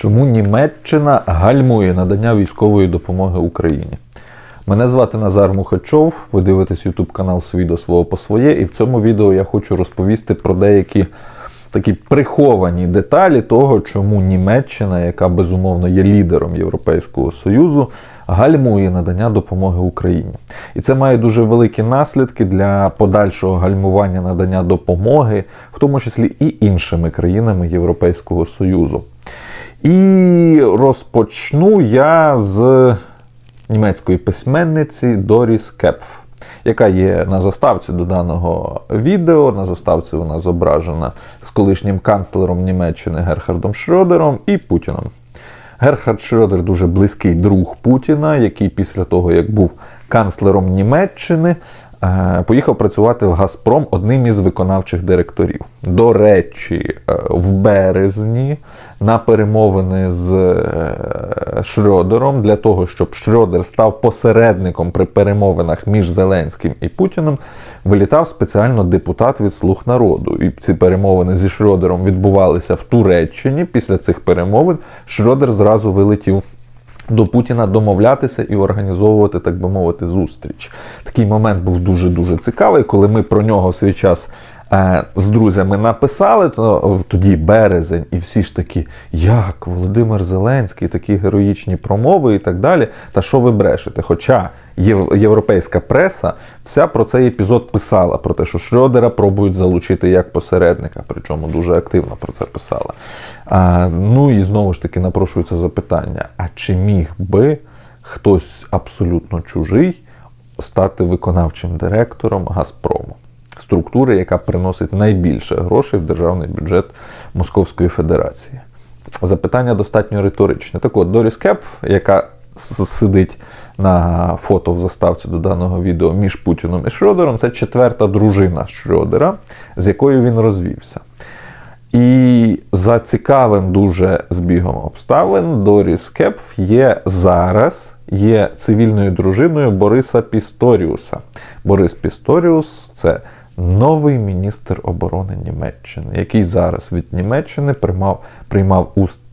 Чому Німеччина гальмує надання військової допомоги Україні? Мене звати Назар Мухачов. Ви дивитесь YouTube канал Свій до свого по своє, і в цьому відео я хочу розповісти про деякі такі приховані деталі того, чому Німеччина, яка безумовно є лідером Європейського Союзу, гальмує надання допомоги Україні. І це має дуже великі наслідки для подальшого гальмування надання допомоги, в тому числі і іншими країнами Європейського Союзу. І розпочну я з німецької письменниці Доріс Кепф, яка є на заставці до даного відео. На заставці вона зображена з колишнім канцлером Німеччини Герхардом Шрёдером і Путіном. Герхард Шрёдер дуже близький друг Путіна, який після того, як був канцлером Німеччини, поїхав працювати в Газпром одним із виконавчих директорів. До речі, е, в березні на перемовини з е, Шрёдером для того, щоб Шрёдер став посередником при перемовинах між Зеленським і Путіним, вилітав спеціально депутат від Слуг народу. І ці перемовини зі Шрёдером відбувалися в Туреччині. Після цих перемовин Шрёдер зразу вилетів до Путіна домовлятися і організовувати, так би мовити, зустріч. Такий момент був дуже-дуже цікавий, коли ми про нього в свій час з друзями написали, то тоді березень, і всі ж такі, як Володимир Зеленський, такі героїчні промови і так далі. Та що ви брешете? Хоча єв- європейська преса вся про цей епізод писала, про те, що Шрёдера пробують залучити як посередника, причому дуже активно про це писала. А, ну і знову ж таки напрошується запитання: а чи міг би хтось абсолютно чужий стати виконавчим директором Газпрому? Структури, яка приносить найбільше грошей в державний бюджет Московської Федерації. Запитання достатньо риторичне. Так от, Доріс Кеп, яка сидить на фото в заставці до даного відео між Путіном і Шрёдером, це четверта дружина Шрёдера, з якою він розвівся. І за цікавим дуже збігом обставин Доріс Кепф є зараз є цивільною дружиною Бориса Пісторіуса. Борис Пісторіус це новий міністр оборони Німеччини, який зараз від Німеччини приймав, приймав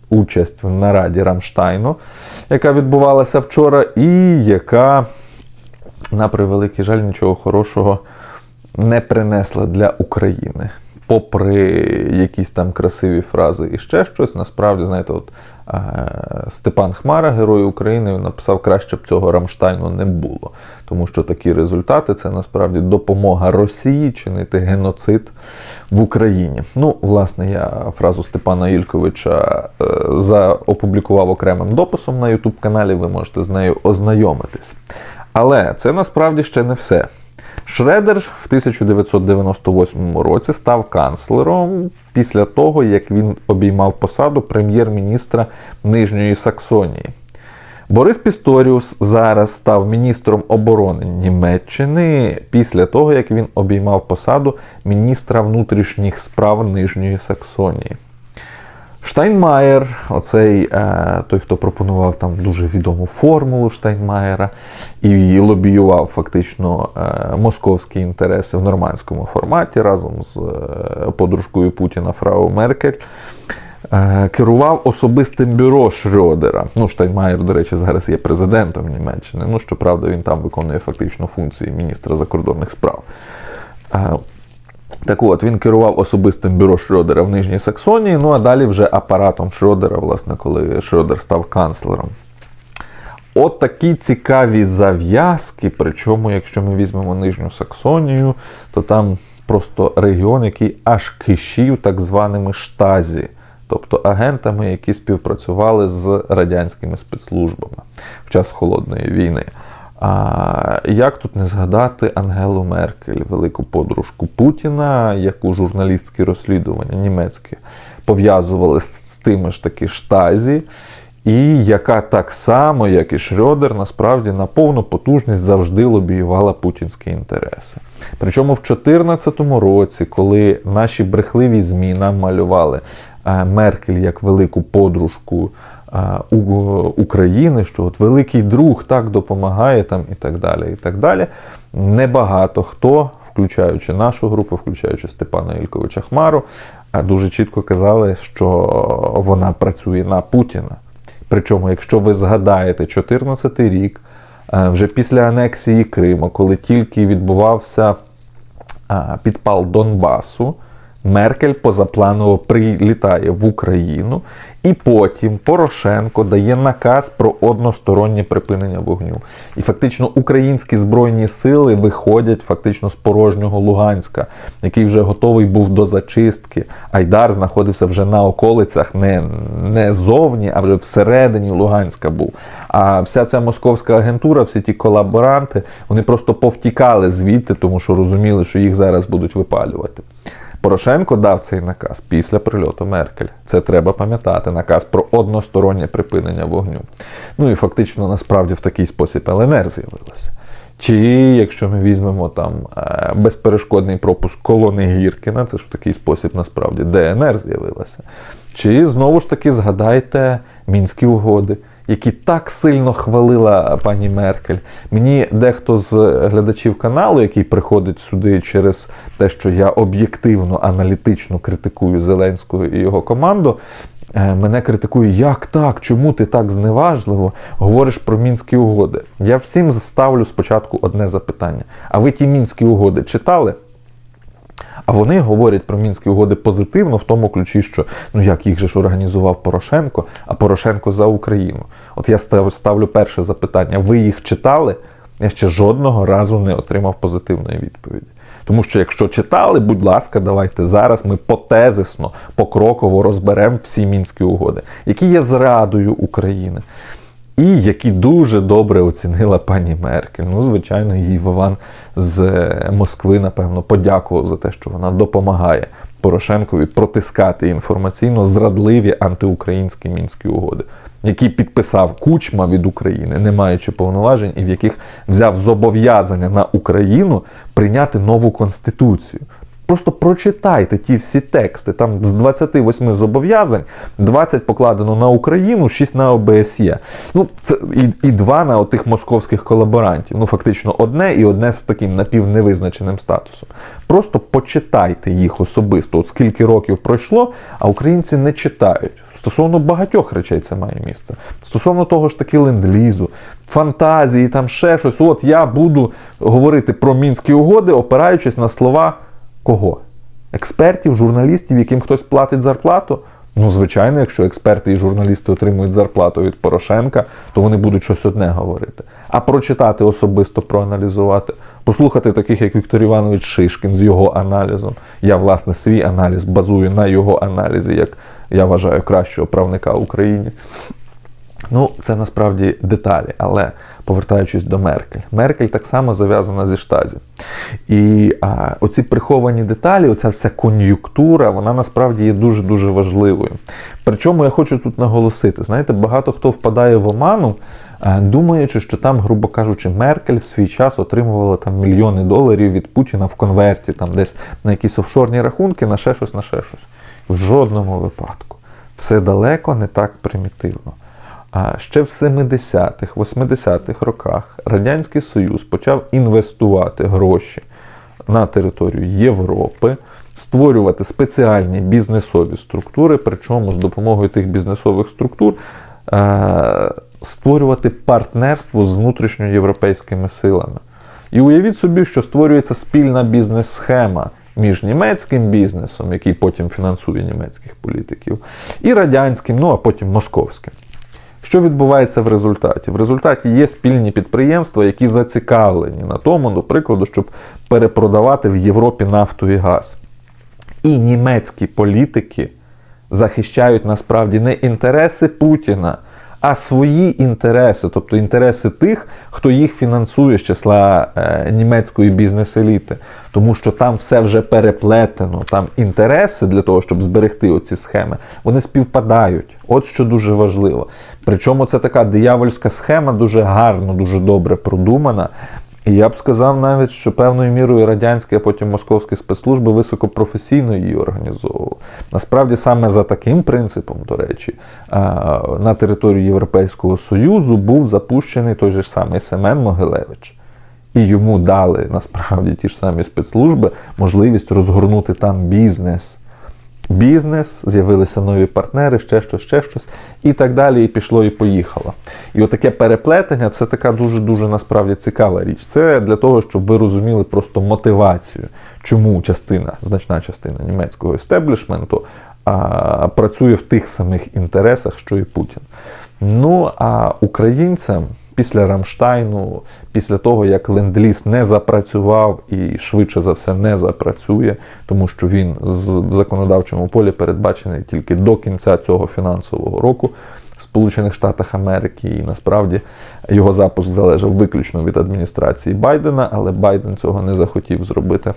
участь в нараді Рамштайну, яка відбувалася вчора, і яка, на превеликий жаль, нічого хорошого не принесла для України. Попри якісь там красиві фрази і ще щось, насправді, знаєте, от Степан Хмара, герой України, написав, краще б цього Рамштайну не було. Тому що такі результати це насправді допомога Росії чинити геноцид в Україні. Ну, власне, я фразу Степана Ільковича е, заопублікував окремим дописом на YouTube каналі, ви можете з нею ознайомитись. Але це насправді ще не все. Шредер в 1998 році став канцлером після того, як він обіймав посаду прем'єр-міністра Нижньої Саксонії. Борис Пісторіус зараз став міністром оборони Німеччини після того, як він обіймав посаду міністра внутрішніх справ Нижньої Саксонії. Штайнмаєр, оцей е, той, хто пропонував там дуже відому формулу Штайнмаєра і лобіював фактично е, московські інтереси в нормандському форматі разом з е, подружкою Путіна Фрау Меркель. Керував особистим бюро Шрёдера. Ну, Штайнмаєр, до речі, зараз є президентом Німеччини. Ну, щоправда, він там виконує фактично функції міністра закордонних справ. Е, так от, він керував особистим бюро Шрёдера в Нижній Саксонії, ну а далі вже апаратом Шрёдера, власне, коли Шрёдер став канцлером. От такі цікаві зав'язки. Причому, якщо ми візьмемо Нижню Саксонію, то там просто регіон, який аж кишів так званими штазі, тобто агентами, які співпрацювали з радянськими спецслужбами в час холодної війни. А як тут не згадати Ангелу Меркель, велику подружку Путіна, яку журналістські розслідування німецькі пов'язували з тими ж таки штазі, і яка так само, як і Шрёдер, насправді на повну потужність завжди лобіювала путінські інтереси. Причому в 2014 році, коли наші брехливі ЗМІ нам малювали Меркель як велику подружку України, що от великий друг так допомагає там і так далі. і так далі. Небагато хто, включаючи нашу групу, включаючи Степана Ільковича Хмару, дуже чітко казали, що вона працює на Путіна. Причому, якщо ви згадаєте 2014 рік, е, вже після анексії Криму, коли тільки відбувався підпал Донбасу, Меркель позапланово прилітає в Україну, і потім Порошенко дає наказ про одностороннє припинення вогню. І фактично українські збройні сили виходять фактично з порожнього Луганська, який вже готовий був до зачистки. Айдар знаходився вже на околицях, не, не зовні, а вже всередині Луганська був. А вся ця московська агентура, всі ті колаборанти, вони просто повтікали звідти, тому що розуміли, що їх зараз будуть випалювати. Порошенко дав цей наказ після прильоту Меркель. Це треба пам'ятати. Наказ про одностороннє припинення вогню. Ну і фактично, насправді, в такий спосіб ЛНР з'явилася. Чи якщо ми візьмемо там е, безперешкодний пропуск колони Гіркіна, це ж в такий спосіб насправді ДНР з'явилася. Чи знову ж таки згадайте мінські угоди, які так сильно хвалила пані Меркель. Мені дехто з глядачів каналу, який приходить сюди через те, що я об'єктивно аналітично критикую Зеленського і його команду. е, Мене критикує, як так, чому ти так зневажливо говориш про мінські угоди? Я всім ставлю спочатку одне запитання: а ви ті мінські угоди читали? А вони говорять про мінські угоди позитивно, в тому ключі, що ну як їх же ж організував Порошенко, а Порошенко за Україну. От я став- ставлю перше запитання: ви їх читали? Я ще жодного разу не отримав позитивної відповіді. Тому що якщо читали, будь ласка, давайте зараз ми потезисно, покроково розберемо всі мінські угоди, які є зрадою України. І які дуже добре оцінила пані Меркель. Ну, звичайно, їй Вован з е, Москви, напевно, подякував за те, що вона допомагає Порошенкові протискати інформаційно зрадливі антиукраїнські мінські угоди, які підписав Кучма від України, не маючи повноважень, і в яких взяв зобов'язання на Україну прийняти нову конституцію. Просто прочитайте ті всі тексти. Там з 28 зобов'язань 20 покладено на Україну, 6 на ОБСЄ. Ну, це і, і два на отих московських колаборантів. Ну, фактично, одне і одне з таким напівневизначеним статусом. Просто почитайте їх особисто. От скільки років пройшло, а українці не читають. Стосовно багатьох речей це має місце. Стосовно того ж таки ленд-лізу, фантазії, там ще щось. От я буду говорити про мінські угоди, опираючись на слова кого? Експертів, журналістів, яким хтось платить зарплату? Ну, звичайно, якщо експерти і журналісти отримують зарплату від Порошенка, то вони будуть щось одне говорити. А прочитати особисто, проаналізувати, послухати таких, як Віктор Іванович Шишкін з його аналізом. Я, власне, свій аналіз базую на його аналізі, як я вважаю кращого правника в Україні. Ну, це насправді деталі, але повертаючись до Меркель, Меркель так само зав'язана зі штазі. І а, оці приховані деталі, оця вся кон'юнктура, вона насправді є дуже-дуже важливою. Причому я хочу тут наголосити: знаєте, багато хто впадає в оману, е, думаючи, що там, грубо кажучи, Меркель в свій час отримувала там мільйони доларів від Путіна в конверті, там десь на якісь офшорні рахунки, на ще щось, на ще щось. В жодному випадку. Все далеко не так примітивно. А ще в 70-х, 80-х роках Радянський Союз почав інвестувати гроші на територію Європи, створювати спеціальні бізнесові структури, причому з допомогою тих бізнесових структур е- створювати партнерство з внутрішньоєвропейськими силами. І уявіть собі, що створюється спільна бізнес-схема між німецьким бізнесом, який потім фінансує німецьких політиків, і радянським, ну а потім московським. Що відбувається в результаті? В результаті є спільні підприємства, які зацікавлені на тому, до прикладу, щоб перепродавати в Європі нафту і газ. І німецькі політики захищають насправді не інтереси Путіна, а свої інтереси, тобто інтереси тих, хто їх фінансує з числа е, німецької бізнес-еліти. Тому що там все вже переплетено, там інтереси для того, щоб зберегти оці схеми, вони співпадають. От що дуже важливо. Причому це така диявольська схема, дуже гарно, дуже добре продумана. І я б сказав навіть, що певною мірою радянські, а потім московські спецслужби високопрофесійно її організовували. Насправді, саме за таким принципом, до речі, на територію Європейського Союзу був запущений той же ж самий Семен Могилевич. І йому дали насправді ті ж самі спецслужби можливість розгорнути там бізнес. Бізнес, з'явилися нові партнери, ще щось, ще щось, і так далі. І пішло, і поїхало. І отаке переплетення це така дуже-дуже насправді цікава річ. Це для того, щоб ви розуміли просто мотивацію, чому частина, значна частина німецького естеблішменту а, працює в тих самих інтересах, що і Путін. Ну а українцям після Рамштайну, після того, як ленд-ліз не запрацював і швидше за все не запрацює, тому що він в законодавчому полі передбачений тільки до кінця цього фінансового року в Сполучених Штатах Америки, і насправді його запуск залежав виключно від адміністрації Байдена, але Байден цього не захотів зробити.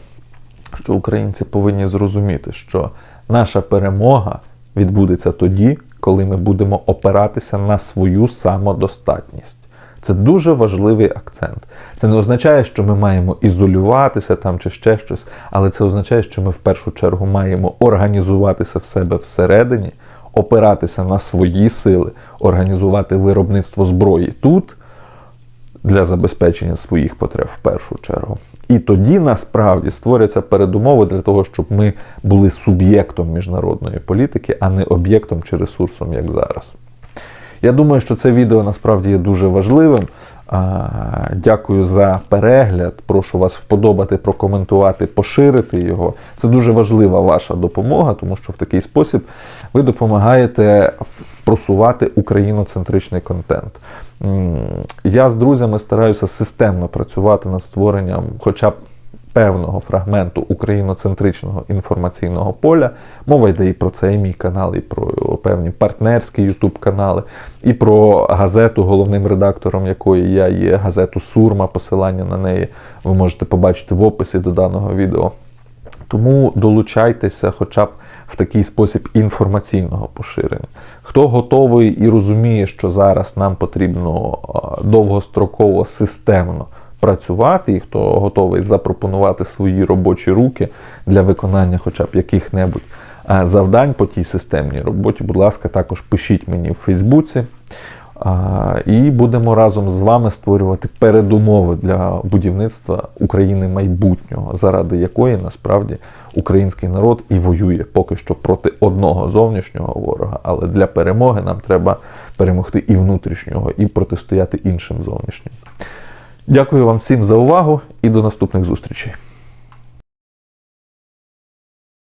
Що українці повинні зрозуміти, що наша перемога відбудеться тоді, коли ми будемо опиратися на свою самодостатність. Це дуже важливий акцент. Це не означає, що ми маємо ізолюватися там чи ще щось, але це означає, що ми в першу чергу маємо організуватися в себе всередині, опиратися на свої сили, організувати виробництво зброї тут для забезпечення своїх потреб в першу чергу. І тоді насправді створяться передумови для того, щоб ми були суб'єктом міжнародної політики, а не об'єктом чи ресурсом, як зараз. Я думаю, що це відео насправді є дуже важливим. Дякую за перегляд. Прошу вас вподобати, прокоментувати, поширити його. Це дуже важлива ваша допомога, тому що в такий спосіб ви допомагаєте просувати україноцентричний контент. Я з друзями стараюся системно працювати над створенням хоча б певного фрагменту україноцентричного інформаційного поля. Мова йде і про цей мій канал, і про певні партнерські ютуб канали, і про газету, головним редактором якої я є, газету Сурма. Посилання на неї ви можете побачити в описі до даного відео. Тому долучайтеся хоча б в такий спосіб інформаційного поширення. Хто готовий і розуміє, що зараз нам потрібно довгостроково системно працювати, і хто готовий запропонувати свої робочі руки для виконання хоча б яких-небудь завдань по тій системній роботі, будь ласка, також пишіть мені в Фейсбуці. І будемо разом з вами створювати передумови для будівництва України майбутнього, заради якої насправді український народ і воює поки що проти одного зовнішнього ворога. Але для перемоги нам треба перемогти і внутрішнього, і протистояти іншим зовнішнім. Дякую вам всім за увагу і до наступних зустрічей.